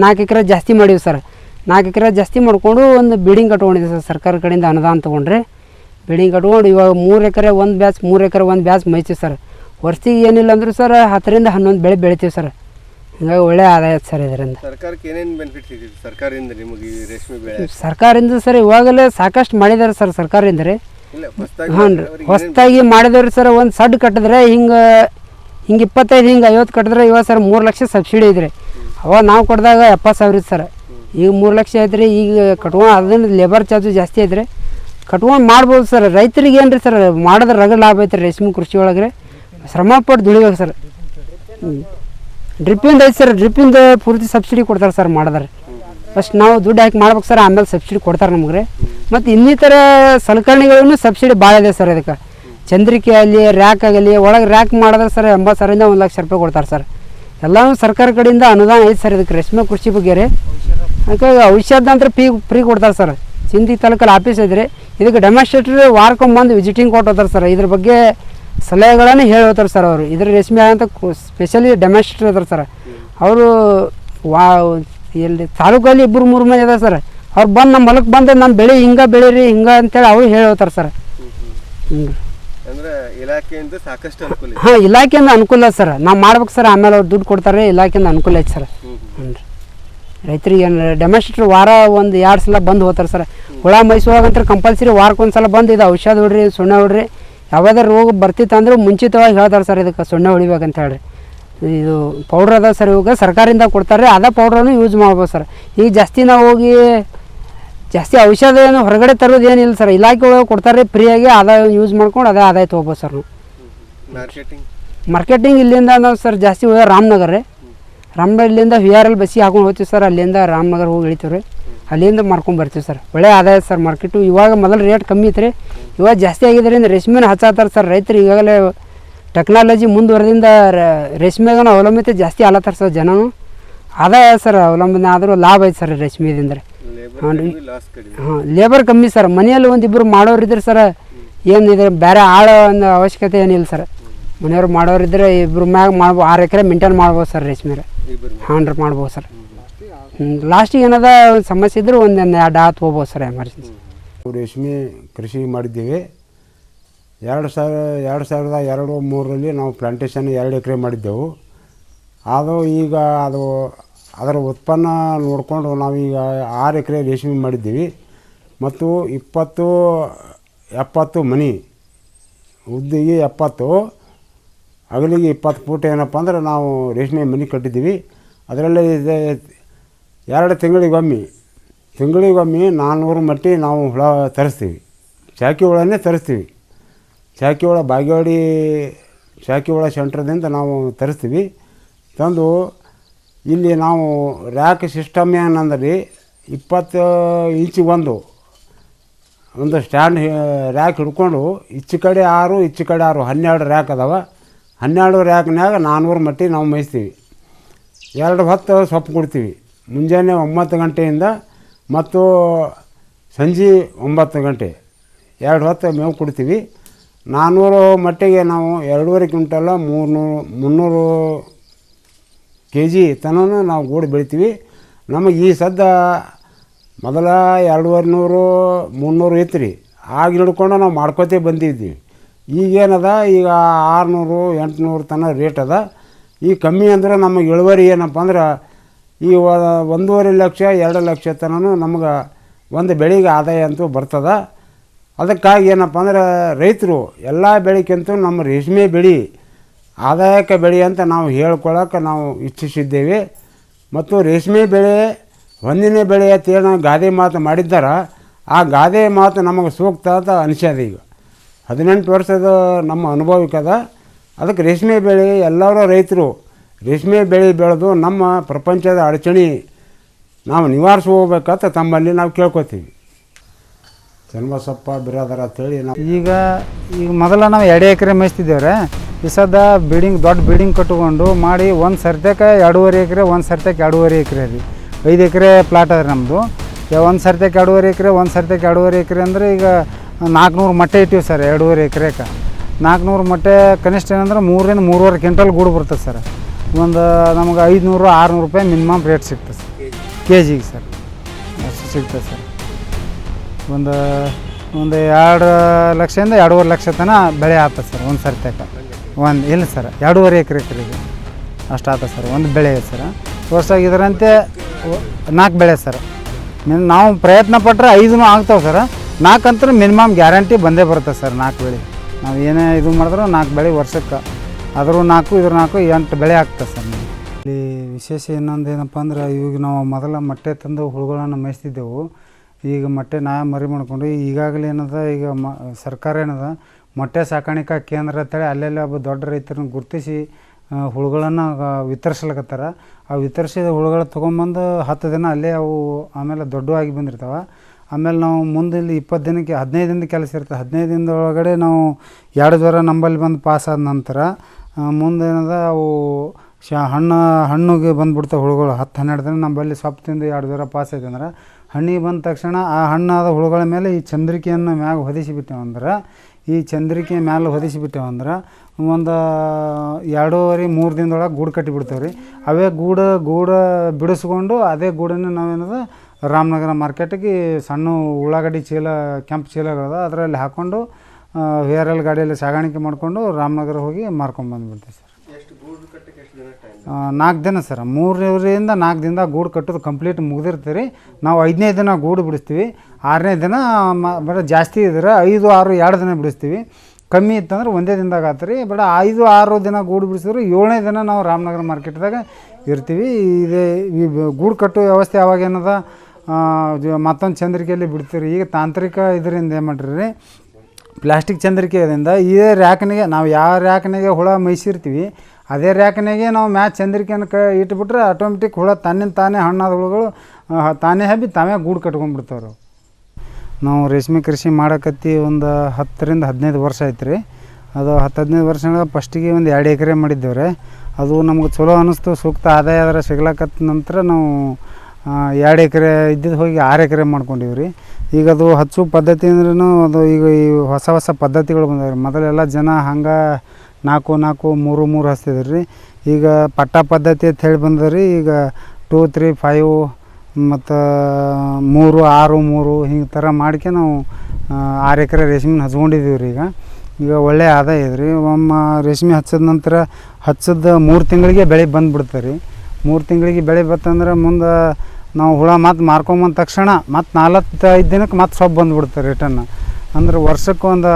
ನಾಲ್ಕು ಎಕರೆ ಜಾಸ್ತಿ ಮಾಡೀವಿ ಸರ್. ನಾಲ್ಕು ಎಕರೆ ಜಾಸ್ತಿ ಮಾಡಿಕೊಂಡು ಒಂದು ಬಿಲ್ಡಿಂಗ್ ಕಟ್ಕೊಂಡಿದ್ದೀವಿ ಸರ್. ಸರ್ಕಾರ ಕಡೆಯಿಂದ ಅನುದಾನ ತೊಗೊಂಡ್ರೆ ಬಿಲ್ಡಿಂಗ್ ಕಟ್ಕೊಂಡು ಇವಾಗ ಮೂರು ಎಕರೆ ಒಂದು ಬ್ಯಾಚ್ ಮೂರು ಎಕರೆ ಒಂದು ಬ್ಯಾಚ್ ಮೈತೀವಿ ಸರ್. ವರ್ಷಿಗೆ ಏನಿಲ್ಲ ಅಂದರೂ ಸರ್ ಹತ್ತರಿಂದ ಹನ್ನೊಂದು ಬೆಳೆ ಬೆಳಿತೀವಿ ಸರ್. ಹಿಂಗಾಗಿ ಒಳ್ಳೆ ಆದಾಯ ಸರ್ ಇದರಿಂದ. ಸರ್ಕಾರಕ್ಕೆ ಏನೇನು ಬೆನಿಫಿಟ್ಸ್ ಇದೆ ಸರ್ಕಾರದಿಂದ ನಿಮಗೆ ರೇಷ್ಮೆ ಬೆಳೆ? ಸರ್ಕಾರದಿಂದ ಸರ್ ಇವಾಗಲೇ ಸಾಕಷ್ಟು ಮಾಡಿದ್ದಾರೆ ಸರ್ ಸರ್ಕಾರದಿಂದ ರೀ ಇಲ್ಲ ಹೊಸದಾಗಿ ಹಾಂ ರೀ. ಹೊಸದಾಗಿ ಮಾಡಿದವ್ರಿ ಸರ್ ಒಂದು ಸಡ್ ಕಟ್ಟಿದ್ರೆ ಹಿಂಗೆ ಹಿಂಗೆ ಇಪ್ಪತ್ತೈದು, ಹಿಂಗೆ ಐವತ್ತು ಕಟ್ಟಿದ್ರೆ ಇವಾಗ ಸರ್ ಮೂರು ಲಕ್ಷ ಸಬ್ಸಿಡಿ ಐತ್ರಿ. ಅವಾಗ ನಾವು ಕೊಡಿದಾಗ ಎಪ್ಪತ್ತು ಸಾವಿರ ಇತ್ತು ಸರ್. ಈಗ ಮೂರು ಲಕ್ಷ ಐತ್ರಿ, ಈಗ ಕಟ್ಕೊಂಡು ಅದನ್ನ ಲೇಬರ್ ಚಾರ್ಜು ಜಾಸ್ತಿ ಐತ್ರಿ. ಕಟ್ಕೊಂಡು ಮಾಡ್ಬೋದು ಸರ್. ರೈತರಿಗೆ ಏನು ರೀ ಸರ್ ಮಾಡಿದ್ರೆ ರಗ ಲಾಭ ಐತ್ರಿ ರೇಷ್ಮೆ ಕೃಷಿ ಒಳಗೆ ಶ್ರಮ ಪಟ್ಟು ದುಡಿಬೇಕು ಸರ್. ಡ್ರಿಪ್ಪಿಂದ ಐತೆ ಸರ್ ಡ್ರಿಪ್ಪಿಂದ ಪೂರ್ತಿ ಸಬ್ಸಿಡಿ ಕೊಡ್ತಾರೆ ಸರ್ ಮಾಡಿದ್ರೆ. ಫಸ್ಟ್ ನಾವು ದುಡ್ಡು ಹಾಕಿ ಮಾಡ್ಬೇಕು ಸರ್, ಆಮೇಲೆ ಸಬ್ಸಿಡಿ ಕೊಡ್ತಾರೆ ನಮಗೆ ಮತ್ತು ಇನ್ನಿತರ ಸಲಕರಣೆಗಳನ್ನು ಸಬ್ಸಿಡಿ ಭಾಳ ಇದೆ ಸರ್ ಇದಕ್ಕೆ. ಚಂದ್ರಿಕೆ ಆಗಲಿ ರ್ಯಾಕ್ ಆಗಲಿ, ಒಳಗೆ ರ್ಯಾಕ್ ಮಾಡಿದ್ರೆ ಸರ್ ಎಂಬತ್ತು ಸಾವಿರದಿಂದ ಒಂದು ಲಕ್ಷ ರೂಪಾಯಿ ಕೊಡ್ತಾರೆ ಸರ್. ಎಲ್ಲನೂ ಸರ್ಕಾರ ಕಡೆಯಿಂದ ಅನುದಾನ ಐತೆ ಸರ್ ಇದಕ್ಕೆ ರೇಷ್ಮೆ ಕೃಷಿ ಬಗ್ಗೆ ರೀ. ಹಾಗಾಗಿ ಔಷಧ ಅಂತ ಫ್ರೀ ಫ್ರೀ ಕೊಡ್ತಾರೆ ಸರ್. ಸಿಂಧಿ ತಾಲೂಕಲ್ಲಿ ಆಫೀಸ್ ಇದ್ರೆ ಇದಕ್ಕೆ ಡೆಮಾನ್ಸ್ಟ್ರೇಟರ್ ವಾರ್ಕೊಂಬಂದು ವಿಸಿಟಿಂಗ್ ಕೊಟ್ಟು ಹೋಗ್ತಾರೆ ಸರ್. ಇದ್ರ ಬಗ್ಗೆ ಸಲಹೆಗಳನ್ನು ಹೇಳಿ ಹೋಗ್ತಾರೆ ಸರ್ ಅವರು. ಇದ್ರ ರೇಷ್ಮೆ ಅಂತ ಸ್ಪೆಷಲಿ ಡೆಮಾನ್ಸ್ಟ್ರೇಟರ್ ಇದಾರೆ ಸರ್. ಅವರು ವಾ, ಎಲ್ಲಿ ತಾಲೂಕಲ್ಲಿ ಇಬ್ಬರು ಮೂರು ಮಂದಿ ಅದ ಸರ್. ಅವ್ರು ಬಂದು ನಮ್ಮ ಹೊಲಕ್ಕೆ ಬಂದು ನಮ್ಮ ಬೆಳೆ ಹಿಂಗೆ ಬೆಳೀರಿ, ಹಿಂಗೆ ಅಂತೇಳಿ ಅವರು ಹೇಳಿ ಹೋಗ್ತಾರೆ ಸರ್. ಹ್ಞೂ ಇಲಾಖೆಯಿಂದ ಸಾಕಷ್ಟು ಅನುಕೂಲ ಹಾಂ ಇಲಾಖೆಯಿಂದ ಅನುಕೂಲ ಸರ್. ನಾವು ಮಾಡ್ಬೇಕು ಸರ್. ಆಮೇಲೆ ಅವ್ರು ದುಡ್ಡು ಕೊಡ್ತಾರೆ. ಇಲಾಖೆಯಿಂದ ಅನುಕೂಲ ಐತೆ ಸರ್. ಹ್ಞೂ ರೀ. ರೈತರಿಗೆ ಏನು ಡೆಮಾನ್ಸ್ಟ್ರೇಟರ್ ವಾರ ಒಂದು ಎರಡು ಸಲ ಬಂದು ಹೋಗ್ತಾರೆ ಸರ್. ಹುಳ ಮೈಸೂರಾಗಂತ ಕಂಪಲ್ಸರಿ ವಾರಕ್ಕೊಂದು ಸಲ ಬಂದು ಇದು ಔಷಧ ಹೊಡ್ರಿ ಸುಣ್ಣ ಹೊಡ್ರಿ ಯಾವುದೇ ರೋಗ ಬರ್ತಿತ್ತು ಅಂದ್ರೆ ಮುಂಚಿತವಾಗಿ ಹೇಳ್ತಾರೆ ಸರ್ ಇದಕ್ಕೆ ಸುಣ್ಣ ಹೊಡಿಬೇಕಂತ ಹೇಳ್ರಿ. ಇದು ಪೌಡ್ರ್ ಅದ ಸರ್ ಇವಾಗ ಸರ್ಕಾರದಿಂದ ಕೊಡ್ತಾರೆ. ಅದೇ ಪೌಡ್ರನ್ನು ಯೂಸ್ ಮಾಡ್ಬೋದು ಸರ್. ಈಗ ಜಾಸ್ತಿ ನಾವು ಹೋಗಿ ಜಾಸ್ತಿ ಔಷಧ ಏನು ಹೊರಗಡೆ ತರೋದು ಏನಿಲ್ಲ ಸರ್. ಇಲಾಖೆ ಒಳಗೆ ಕೊಡ್ತಾರೆ ಫ್ರೀಯಾಗಿ ಆದಾಯ ಯೂಸ್ ಮಾಡ್ಕೊಂಡು ಅದೇ ಆದಾಯ ತೊಗೋಬೋದು ಸರ್ ನಾವು. ಮಾರ್ಕೆಟಿಂಗ್ ಮಾರ್ಕೆಟಿಂಗ್ ಇಲ್ಲಿಂದ ನಾವು ಸರ್ ಜಾಸ್ತಿ ಹೋದ ರಾಮನಗರ ರೀ ರಾಮನಗರ ಇಲ್ಲಿಂದ ವಿ ಆರ್ ಎಲ್ ಬಸ್ಸಿ ಹಾಕೊಂಡು ಹೋಗ್ತೀವಿ ಸರ್. ಅಲ್ಲಿಂದ ರಾಮನಗರ ಹೋಗಿ ಇಳಿತೀವಿ ರೀ ಅಲ್ಲಿಂದ ಮಾರ್ಕೊಂಡು ಬರ್ತೀವಿ ಸರ್. ಒಳ್ಳೆ ಆದಾಯ ಸರ್ ಮಾರ್ಕೆಟು ಇವಾಗ ಮೊದಲು ರೇಟ್ ಕಮ್ಮಿ ಇತ್ತು ರೀ ಇವಾಗ ಜಾಸ್ತಿ ಆಗಿದ್ದರಿಂದ ರೇಷ್ಮೆನ ಹಚ್ಚಾತಾರೆ ಸರ್ ರೈತರು. ಈಗಾಗಲೇ ಟೆಕ್ನಾಲಜಿ ಮುಂದುವರೆದಿಂದ ರೇಷ್ಮೆಗನ ಅವಲಂಬಿತ ಜಾಸ್ತಿ ಆಲತ್ತಾರ ಸರ್ ಜನನು. ಆದಾಯ ಸರ್ ಅವಲಂಬನೆ ಆದರೂ ಲಾಭ ಐತೆ ಸರ್ ರೇಷ್ಮೆದಿಂದ ರೀ ಹಾಂ ರೀ. ಹಾಂ ಲೇಬರ್ ಕಮ್ಮಿ ಸರ್. ಮನೆಯಲ್ಲಿ ಒಂದಿಬ್ಬರು ಮಾಡೋರು ಇದ್ರೆ ಸರ್ ಏನಿದೆ ಬೇರೆ ಆಳ ಒಂದು ಅವಶ್ಯಕತೆ ಏನಿಲ್ಲ ಸರ್. ಮನೆಯವ್ರು ಮಾಡೋರು ಇದ್ರೆ ಇಬ್ಬರು ಮ್ಯಾಗ ಮಾಡ್ಬೋದು ಆರು ಎಕರೆ ಮೇಂಟೈನ್ ಮಾಡ್ಬೋದು ಸರ್ ರೇಷ್ಮೆ ಇಬ್ಬರು ಹಾಂ ರೀ ಮಾಡ್ಬೋದು ಸರ್. ಲಾಸ್ಟಿಗೆ ಏನದ ಒಂದ್ ಸಮಸ್ಯೆ ಇದ್ರೆ ಒಂದು ಎರಡು ಆತು ಹೋಗ್ಬೋದು ಸರ್ ಎಮರ್ಜೆನ್ಸಿ ರೇಷ್ಮೆ ಕೃಷಿ ಮಾಡಿದ್ದೇವೆ. ಎರಡು ಸಾವಿರ ಎರಡು ಸಾವಿರದ ಎರಡು ಮೂರರಲ್ಲಿ ನಾವು ಪ್ಲಾಂಟೇಷನ್ ಎರಡು ಎಕರೆ ಮಾಡಿದ್ದೆವು. ಅದು ಈಗ ಅದು ಅದರ ಉತ್ಪನ್ನ ನೋಡಿಕೊಂಡು ನಾವೀಗ ಆರು ಎಕರೆ ರೇಷ್ಮೆ ಮಾಡಿದ್ದೀವಿ. ಮತ್ತು ಇಪ್ಪತ್ತು, ಎಪ್ಪತ್ತು ಮನಿ, ಉದ್ದಿಗೆ ಎಪ್ಪತ್ತು ಅಗಲಿಗೆ ಇಪ್ಪತ್ತು ಫೂಟ್ ಏನಪ್ಪ ಅಂದ್ರೆ ನಾವು ರೇಷ್ಮೆ ಮನೆ ಕಟ್ಟಿದ್ದೀವಿ. ಅದರಲ್ಲಿ ಎರಡು ತಿಂಗಳಿಗೊಮ್ಮೆ ತಿಂಗಳಿಗೊಮ್ಮೆ ನಾನ್ನೂರು ಮಟ್ಟಿ ನಾವು ಹುಳ ತರಿಸ್ತೀವಿ. ಚಾಕಿ ಹುಳನೇ ತರಿಸ್ತೀವಿ. ಚಾಕಿ ಹುಳ ಬಾಗೇವಾಡಿ, ಚಾಕಿ ಹುಳ ಸೆಂಟ್ರದಿಂದ ನಾವು ತರಿಸ್ತೀವಿ. ತಂದು ಇಲ್ಲಿ ನಾವು ರ್ಯಾಕ್ ಸಿಸ್ಟಮ್ ಏನಂದ್ರೆ, ಇಪ್ಪತ್ತು ಇಂಚಿಗೆ ಒಂದು. ಒಂದು ಸ್ಟ್ಯಾಂಡ್ ರ್ಯಾಕ್ ಹಿಡ್ಕೊಂಡು ಈಚೆ ಕಡೆ ಆರು ಈಚೆ ಕಡೆ ಆರು, ಹನ್ನೆರಡು ರ್ಯಾಕ್ ಅದಾವ. ಹನ್ನೆರಡು ರ್ಯಾಕ್ನಾಗ ನಾನ್ನೂರು ಮಟ್ಟಿ ನಾವು ಮೇಯಿಸ್ತೀವಿ. ಎರಡು ಹೊತ್ತು ಸೊಪ್ಪು ಕೊಡ್ತೀವಿ. ಮುಂಜಾನೆ ಒಂಬತ್ತು ಗಂಟೆಯಿಂದ ಮತ್ತು ಸಂಜೆ ಒಂಬತ್ತು ಗಂಟೆ. ಎರಡು ಹೊತ್ತು ಮೇವು ಕೊಡ್ತೀವಿ. ನಾನ್ನೂರು ಮಟ್ಟಿಗೆ ನಾವು ಎರಡೂವರೆ ಕ್ವಿಂಟಲ ಮೂರ್ನೂರು ಮುನ್ನೂರು ಕೆ ಜಿ ತನೂ ನಾವು ಗೂಡು ಬೆಳಿತೀವಿ. ನಮಗೆ ಈ ಸದ್ದ ಮೊದಲ ಎರಡೂವರೆ ನೂರು ಮುನ್ನೂರು ಇತ್ತು ರೀ ಆಗ ಹಿಡ್ಕೊಂಡು ನಾವು ಮಾಡ್ಕೋತೇ ಬಂದಿದ್ದೀವಿ. ಈಗೇನದ ಈಗ ಆರುನೂರು, ಎಂಟುನೂರು ತನಕ ರೇಟ್ ಅದ. ಈಗ ಕಮ್ಮಿ ಅಂದ್ರೆ ನಮಗೆ ಇಳುವರಿ ಏನಪ್ಪ ಅಂದ್ರೆ ಈ ಒಂದೂವರೆ ಲಕ್ಷ, ಎರಡು ಲಕ್ಷ ತನಕ ನಮ್ಗೆ ಒಂದು ಬೆಳೆಗೆ ಆದಾಯ ಅಂತೂ ಬರ್ತದ. ಅದಕ್ಕಾಗಿ ಏನಪ್ಪ ಅಂದ್ರೆ ರೈತರು ಎಲ್ಲ ಬೆಳೆಗಿಂತೂ ನಮ್ಮ ರೇಷ್ಮೆ ಬೆಳೆ ಆದಾಯಕ ಬೆಳೆ ಅಂತ ನಾವು ಹೇಳ್ಕೊಳ್ಳೋಕೆ ನಾವು ಇಚ್ಛಿಸಿದ್ದೇವೆ. ಮತ್ತು ರೇಷ್ಮೆ ಬೆಳೆ ಒಂದಿನ ಬೆಳೆ ತೇಣ ಗಾದೆ ಮಾತು ಮಾಡಿದ್ದಾರ. ಆ ಗಾದೆ ಮಾತು ನಮಗೆ ಸೂಕ್ತ ಅಂತ ಅನಿಸ್ಯದ ಈಗ. ಹದಿನೆಂಟು ವರ್ಷದ ನಮ್ಮ ಅನುಭವಿಕದ ಅದಕ್ಕೆ ರೇಷ್ಮೆ ಬೆಳೆ ಎಲ್ಲರೂ ರೈತರು, ರೇಷ್ಮೆ ಬೆಳೆ ಬೆಳೆದು ನಮ್ಮ ಪ್ರಪಂಚದ ಅಡಚಣೆ ನಾವು ನಿವಾರಿಸಿ ಹೋಗ್ಬೇಕಂತ ತಮ್ಮಲ್ಲಿ ನಾವು ಕೇಳ್ಕೊತೀವಿ. ಚನ್ನಬಸಪ್ಪ ಬಿರಾದರ ಅಂತೇಳಿ ನಾವು ಈಗ ಈಗ ಮೊದಲ ನಾವು ಎರಡು ಎಕರೆ ಮೇಯಿಸ್ತಿದ್ದೇವ್ರೆ. ಈ ಬಿಲ್ಡಿಂಗ್ ದೊಡ್ಡ ಬಿಲ್ಡಿಂಗ್ ಕಟ್ಟಿಕೊಂಡು ಮಾಡಿ ಒಂದು ಸರ್ತೆಕ ಎರಡೂವರೆ ಎಕರೆ, ಒಂದು ಸರ್ತೆಕ್ಕೆ ಎರಡೂವರೆ ಎಕರೆ ರೀ. ಐದು ಎಕರೆ ಪ್ಲಾಟ್ ಅದ ನಮ್ಮದು ಒಂದು ಸರ್ತೆಕ್ಕೆ ಎರಡೂವರೆ ಎಕರೆ, ಒಂದು ಸರ್ತೆಕ್ಕೆ ಎರಡೂವರೆ ಎಕರೆ ಅಂದರೆ ಈಗ ನಾಲ್ಕುನೂರು ಮೊಟ್ಟೆ ಇಟ್ಟಿವಿ ಸರ್, ಎರಡೂವರೆ ಎಕರೆಗೆ ನಾಲ್ಕುನೂರು ಮೊಟ್ಟೆ ಕನಿಷ್ಠ ಏನಂದ್ರೆ ಮೂರರಿಂದ ಮೂರುವರೆ ಕ್ವಿಂಟಲ್ ಗೂಡು ಬರ್ತದೆ ಸರ್. ಒಂದು ನಮ್ಗೆ ಐದುನೂರು, ಆರುನೂರು ರೂಪಾಯಿ ಮಿನಿಮಮ್ ರೇಟ್ ಸಿಗ್ತದೆ ಸರ್. ಕೆ ಜಿಗೆ ಸರ್. ಅಷ್ಟು ಸಿಗ್ತದೆ ಸರ್. ಒಂದು ಒಂದು ಎರಡು ಲಕ್ಷದಿಂದ ಎರಡೂವರೆ ಲಕ್ಷ ತನಕ ಬೆಳೆ ಆಗ್ತದೆ ಸರ್, ಒಂದು ಸರ್ತ್ಯಾಕ ಒಂದು ಇಲ್ಲ ಸರ್? ಎರಡೂವರೆ ಎಕರೆ ಎಕರೆಗೆ. ಅಷ್ಟು ಆತ ಸರ್, ಒಂದು ಬೆಳೆ ಸರ್. ವರ್ಷ ಇದರಂತೆ ನಾಲ್ಕು ಬೆಳೆ ಸರ್. ನಾವು ಪ್ರಯತ್ನ ಪಟ್ಟರೆ ಐದೂ ಆಗ್ತಾವೆ ಸರ್. ನಾಲ್ಕಂತೂ ಮಿನಿಮಮ್ ಗ್ಯಾರಂಟಿ ಬಂದೇ ಬರುತ್ತೆ ಸರ್, ನಾಲ್ಕು ಬೆಳೆ. ನಾವು ಏನೇ ಇದು ಮಾಡಿದ್ರು ನಾಲ್ಕು ಬೆಳೆ ವರ್ಷಕ್ಕೆ. ಆದರೂ ನಾಲ್ಕು, ಇದ್ರ ನಾಲ್ಕು ಎಂಟು ಬೆಳೆ ಆಗ್ತದೆ ಸರ್. ಇಲ್ಲಿ ವಿಶೇಷ ಇನ್ನೊಂದು ಏನಪ್ಪ ಅಂದ್ರೆ, ಇವಾಗ ನಾವು ಮೊದಲ ಮೊಟ್ಟೆ ತಂದು ಹುಳುಗಳನ್ನು ಮೇಯಿಸ್ತಿದ್ದೆವು. ಈಗ ಮೊಟ್ಟೆ ನಾ ಮರಿ ಮಾಡ್ಕೊಂಡು, ಈಗಾಗಲೇ ಏನದ, ಈಗ ಮ ಸರ್ಕಾರ ಏನದ ಮೊಟ್ಟೆ ಸಾಕಾಣಿಕಾ ಕೇಂದ್ರ ಅಂತೇಳಿ ಅಲ್ಲೆಲ್ಲ ಒಬ್ಬ ದೊಡ್ಡ ರೈತರನ್ನ ಗುರುತಿಸಿ ಹುಳುಗಳನ್ನು ವಿತರಿಸ್ಲಕತ್ತಾರ. ಆ ವಿತರಿಸಿದ ಹುಳುಗಳು ತೊಗೊಂಬಂದು ಹತ್ತು ದಿನ ಅಲ್ಲೇ ಅವು ಆಮೇಲೆ ದೊಡ್ಡವಾಗಿ ಬಂದಿರ್ತಾವೆ. ಆಮೇಲೆ ನಾವು ಮುಂದೆ ಇಲ್ಲಿ ಇಪ್ಪತ್ತು ದಿನಕ್ಕೆ, ಹದಿನೈದು ದಿನದ ಕೆಲಸ ಇರ್ತದೆ. ಹದಿನೈದು ದಿನದ ಒಳಗಡೆ ನಾವು ಎರಡು ಜ್ವರ ನಂಬಲ್ಲಿ ಬಂದು ಪಾಸ್ ಆದ ನಂತರ ಮುಂದೇನದ ಅವು ಶ, ಹಣ್ಣು, ಹಣ್ಣಿಗೆ ಬಂದ್ಬಿಡ್ತಾವೆ ಹುಳುಗಳು. ಹತ್ತು ಹನ್ನೆರಡು ದಿನ ನಂಬಲ್ಲಿ ಸೊಪ್ಪು ತಿಂದು ಎರಡು ಜ್ವರ ಪಾಸ್ ಆಯ್ತು ಅಂದ್ರೆ, ಹಣ್ಣಿಗೆ ಬಂದ ತಕ್ಷಣ ಆ ಹಣ್ಣಾದ ಹುಳುಗಳ ಮೇಲೆ ಈ ಚಂದ್ರಿಕೆಯನ್ನು ಮ್ಯಾಗ ಹೊದಿಸಿಬಿಟ್ಟೆವಂದ್ರೆ ಈ ಚಂದ್ರಿಕೆ ಮ್ಯಾಲೆ ಹೊದಿಸಿಬಿಟ್ಟೆವಂದ್ರೆ ಒಂದು ಎರಡೂವರೆ, ಮೂರು ದಿನದೊಳಗೆ ಗೂಡು ಕಟ್ಟಿಬಿಡ್ತೇವೆ ರೀ ಅವೇ ಗೂಡು ಗೂಡು ಬಿಡಿಸ್ಕೊಂಡು ಅದೇ ಗೂಡನ್ನು ನಾವೇನದ ರಾಮನಗರ ಮಾರ್ಕೆಟಿಗೆ ಸಣ್ಣ ಉಳ್ಳಾಗಡ್ಡಿ ಚೀಲ, ಕೆಂಪು ಚೀಲಗಳದ ಅದರಲ್ಲಿ ಹಾಕ್ಕೊಂಡು ವೇರಲ್ಲಿ ಗಾಡಿಯಲ್ಲಿ ಸಾಗಾಣಿಕೆ ಮಾಡಿಕೊಂಡು ರಾಮನಗರ ಹೋಗಿ ಮಾರ್ಕೊಂಡು ಬಂದುಬಿಡ್ತೀವಿ ಸರ್ ಎಷ್ಟು ಗೂಡು ಕಟ್ಟಕ್ಕೆ ಎಷ್ಟು ದಿನ ಟೈಮ್ ಆ, ನಾಲ್ಕು ದಿನ ಸರ್. ಮೂರರಿಂದ ನಾಲ್ಕು ದಿನದಾಗ ಗೂಡು ಕಟ್ಟೋದು ಕಂಪ್ಲೀಟ್ ಮುಗಿದಿರ್ತೀರಿ ನಾವು ಐದನೇ ದಿನ ಗೂಡು ಬಿಡಿಸ್ತೀವಿ. ಆರನೇ ದಿನ ಬರೀ ಜಾಸ್ತಿ ಇದ್ರೆ ಐದು, ಆರು, ಎರಡು ದಿನ ಬಿಡಿಸ್ತೀವಿ. ಕಮ್ಮಿ ಇತ್ತಂದ್ರೆ ಒಂದೇ ದಿನದಾಗ ಆತ್ರಿ. ಬಟ್ ಐದು, ಆರು ದಿನ ಗೂಡು ಬಿಡಿಸಿದ್ರು ಏಳನೇ ದಿನ ನಾವು ರಾಮನಗರ ಮಾರ್ಕೆಟ್ದಾಗ ಇರ್ತೀವಿ. ಇದೇ ಈ ಗೂಡು ಕಟ್ಟೋ ವ್ಯವಸ್ಥೆ ಯಾವಾಗ ಏನದ? ಮತ್ತೊಂದು ಚಂದ್ರಿಕೆಯಲ್ಲಿ ಬಿಡ್ತೀವಿ ಈಗ ತಾಂತ್ರಿಕ ಇದರಿಂದ ಏನು ಮಾಡಿರಿ? ಪ್ಲಾಸ್ಟಿಕ್ ಚಂದ್ರಿಕೆಯಿಂದ ಇದೇ ರ್ಯಾಕ್ನಿಗೆ, ನಾವು ಯಾವ ರ್ಯಾಕ್ನಿಗೆ ಹುಳ ಮೈಸಿರ್ತೀವಿ ಅದೇ ರ್ಯಾಕ್ನಾಗೆ ನಾವು ಮ್ಯಾಚ್ ಚಂದ್ರಿಕೆಯನ್ನು ಕ ಇಟ್ಬಿಟ್ರೆ ಆಟೋಮೆಟಿಕ್ ಹುಳ ತನ್ನಿಂದ ತಾನೇ ಹಣ್ಣಾದ ಹುಳುಗಳು ತಾನೇ ಹಬ್ಬಿ ತಾವೇ ಗೂಡು ಕಟ್ಕೊಂಡ್ಬಿಡ್ತಾವೆ ಅವು. ನಾವು ರೇಷ್ಮೆ ಕೃಷಿ ಮಾಡಕತ್ತಿ ಒಂದು ಹತ್ತರಿಂದ ಹದಿನೈದು ವರ್ಷ ಆಯ್ತು ರೀ ಅದು ಹತ್ತು ಹದಿನೈದು ವರ್ಷ ಫಸ್ಟಿಗೆ ಒಂದು ಎರಡು ಎಕರೆ ಮಾಡಿದ್ದೇವೆ ರೀ ಅದು ನಮ್ಗೆ ಚಲೋ ಅನ್ನಿಸ್ತು ಸೂಕ್ತ ಆದಾಯ ಅದರ ಸಿಗ್ಲಾಕತ್ತ ನಂತರ ನಾವು ಎರಡು ಎಕರೆ ಇದ್ದಿದ್ದು ಹೋಗಿ ಆರು ಎಕರೆ ಮಾಡ್ಕೊಂಡಿವಿ ರೀ ಈಗ ಅದು ಹಚ್ಚು ಪದ್ಧತಿ ಅಂದ್ರೂ ಅದು ಈಗ ಈ ಹೊಸ ಹೊಸ ಪದ್ಧತಿಗಳು ಬಂದವೆ ರೀ ಮೊದಲೆಲ್ಲ ಜನ ಹಂಗೆ ನಾಲ್ಕು ನಾಲ್ಕು, ಮೂರು ಮೂರು ಹಚ್ತಿದ್ರು. ರೀ ಈಗ ಪಟ್ಟ ಪದ್ಧತಿ ಅಂತ ಹೇಳಿ ಬಂದದ ರೀ ಈಗ ಟೂ ತ್ರೀ ಫೈವ್ ಮತ್ತು ಮೂರು, ಆರು, ಮೂರು ಹಿಂಗೆ ಥರ ಮಾಡ್ಕೆ ನಾವು ಆರು ಎಕರೆ ರೇಷ್ಮೆನ ಹಚ್ಕೊಂಡಿದ್ದೀವಿ ರೀ ಈಗ. ಈಗ ಒಳ್ಳೆ ಆದಾಯ ಇದೆ ರೀ ಒಮ್ಮ ರೇಷ್ಮೆ ಹಚ್ಚಿದ ನಂತರ ಹಚ್ಚಿದ ಮೂರು ತಿಂಗಳಿಗೆ ಬೆಳೆ ಬಂದುಬಿಡ್ತಾರೆ. ರೀ ಮೂರು ತಿಂಗಳಿಗೆ ಬೆಳೆ ಬತ್ತಂದ್ರೆ ಮುಂದೆ ನಾವು ಹುಳ ಮತ್ತು ಮಾರ್ಕೊಂಬಂದ ತಕ್ಷಣ ಮತ್ತು ನಾಲ್ವತ್ತೈದು ದಿನಕ್ಕೆ ಮತ್ತೆ ಸೊಪ್ಪು ಬಂದುಬಿಡ್ತಾರೆ ರಿಟರ್ನ್ ಅಂದ್ರೆ ವರ್ಷಕ್ಕೆ ಒಂದು